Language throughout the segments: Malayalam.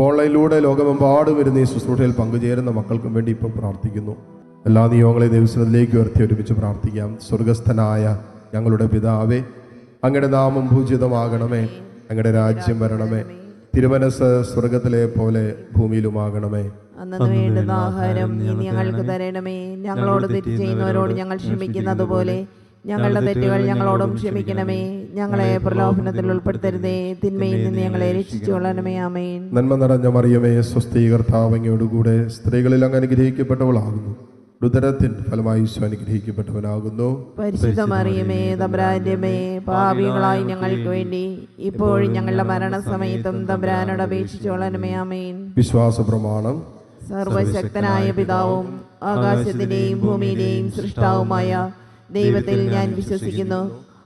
ഓൺലൈനിലൂടെ ലോകമെമ്പാടും വരുന്ന ഈ ശുശ്രൂഷയിൽ പങ്കുചേരുന്ന മക്കൾക്കും വേണ്ടി ഇപ്പോൾ പ്രാർത്ഥിക്കുന്നു. എല്ലാ നിയോഗങ്ങളെയും ദൈവത്തിലേക്ക് ഉയർത്തി ഒരുമിച്ച് പ്രാർത്ഥിക്കാം. സ്വർഗസ്ഥനായ ഞങ്ങളുടെ പിതാവേ അങ്ങയുടെ നാമം ഭൂജിതമാകണമേ അങ്ങയുടെ രാജ്യം വരണമേ. തിരുമനസ് സ്വർഗത്തിലെ പോലെ ഭൂമിയിലുമാകണമേ. ആഹാരം ഞങ്ങൾക്ക് തരണമേ. ഞങ്ങളോട് തെറ്റ് ചെയ്യുന്നവരോട് ഞങ്ങൾ ക്ഷമിക്കുന്നത് പോലെ ഞങ്ങളുടെ തെറ്റുകൾ ഞങ്ങളോടും ക്ഷമിക്കണമേ. ഞങ്ങളെ പ്രലോഭനത്തിൽ ഉൾപ്പെടുത്തരുതേ. തിന്മയിൽ നിന്ന് ഞങ്ങളെ രക്ഷിച്ചുകൊള്ളണമേ ആമേൻ. നന്മ നിറഞ്ഞ മറിയമേ സ്വസ്ഥീകർത്താവങ്ങയോടുകൂടെ സ്ത്രീകളിൽ അങ്ങ് അനുഗ്രഹിക്കപ്പെട്ടവളാകുന്നു. ഉദരത്തിൻ ഫലമായി അനുഗ്രഹിക്കപ്പെട്ടവനാകുന്നു. പരിശുദ്ധ മറിയമേ തബ്രാന്റെമേ പാപികളായി ഞങ്ങൾക്ക് വേണ്ടി ഇപ്പോഴും ഞങ്ങളുടെ മരണസമയത്തും തബ്രാനോട് അപേക്ഷിച്ചുകൊള്ളണമേ ആമേൻ. വിശ്വാസ പ്രമാണം സർവശക്തനായ പിതാവും ആകാശത്തിന്റെയും ഭൂമിയിലെയും സൃഷ്ടാവുമായ ദൈവത്തിൽ ഞാൻ വിശ്വസിക്കുന്നു.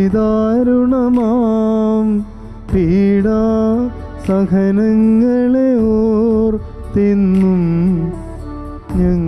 അതിദാരുണമാം പീഡാ സഹനങ്ങളെ ഓർത്തിന്നും ഞങ്ങളുടെ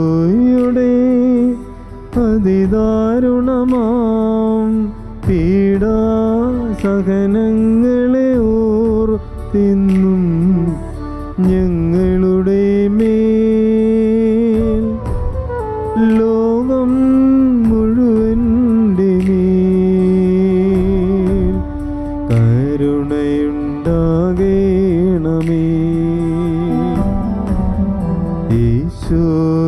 സഹനങ്ങളെ ഓർത്തിന്നും ഞങ്ങളുടെ മേൽ. ലോകം മുഴുവന്റെ കരുണയുണ്ടാകേണമേ. ഈശോയുടെ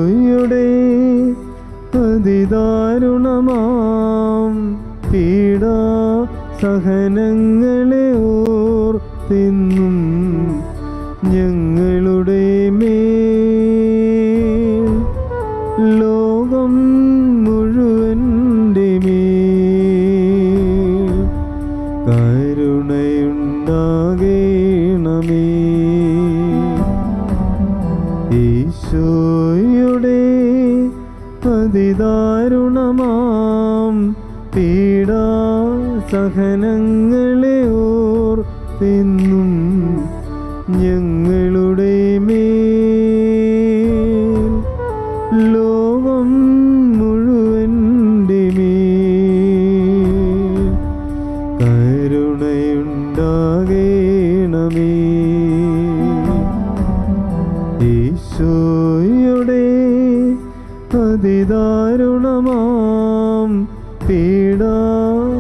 സഹനങ്ങളെ ഓർത്തിന്നും ഞങ്ങളുടെ മേ ലോകം മുഴുവന്റെ സഹനങ്ങളെ ഓർത്തിന്നും ഞങ്ങളുടെ മേൽ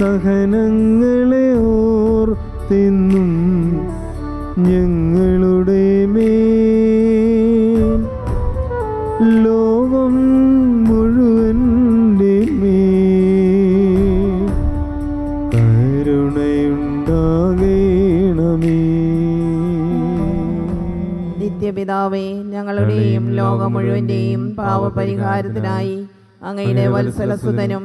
സഹനങ്ങളെ ഓർത്തെന്നും ഞങ്ങളുടെ മേ ലോകം മുഴുവന്റെ മേ കരുണയുണ്ടാകേണമേ. നിത്യപിതാവേ ഞങ്ങളുടെയും ലോകം മുഴുവന്റെയും പാവപരിഹാരത്തിനായി അങ്ങയുടെ വത്സലസുതനും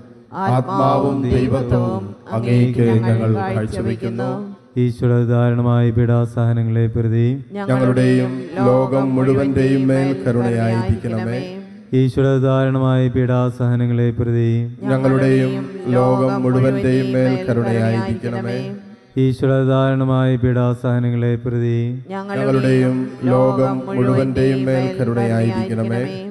ആത്മാവും ദൈവത്വവും അങ്ങേക്ക് ഞങ്ങൾ കാഴ്ചവെക്കുന്നു. ഈശ്വര ധാരണമായ പീഡാസഹനങ്ങളെ പ്രതി. ഞങ്ങളുടെയും ലോകം മുഴുവന്റെയും മേൽ കരുണയായിരിക്കണമേ. ഈശ്വര ധാരണമായ പീഡാസഹനങ്ങളെ പ്രതി. ഞങ്ങളുടെയും ലോകം മുഴുവന്റെയും മേൽ കരുണയായിരിക്കണമേ. ഈശ്വര ധാരണമായ പീഡാസഹനങ്ങളെ പ്രതി. ഞങ്ങളുടെയും ലോകം മുഴുവന്റെയും മേൽ കരുണയായിരിക്കണമേ.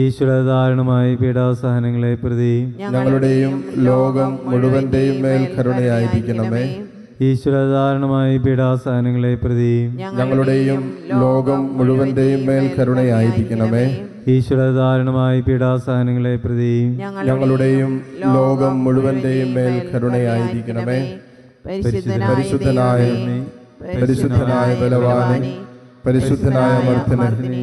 ഈശ്വര ധാരണമായ പീഡാസഹനങ്ങളെ പ്രതി ഞങ്ങളുടെയും ലോകം മുഴുവന്റെയും മേൽ കരുണയായിരിക്കണമേ. ഈശ്വര ധാരണമായ പീഡാസഹനങ്ങളെ പ്രതി ഞങ്ങളുടെയും ലോകം മുഴുവന്റെയും മേൽ കരുണയായിരിക്കണമേ. ഈശ്വര ധാരണമായ പീഡാസഹനങ്ങളെ പ്രതി ഞങ്ങളുടെയും ലോകം മുഴുവന്റെയും മേൽ കരുണയായിരിക്കണമേ. പരിശുദ്ധനായ പരിശുദ്ധനായ ബലവാനെ പരിശുദ്ധനായ മർത്തനെ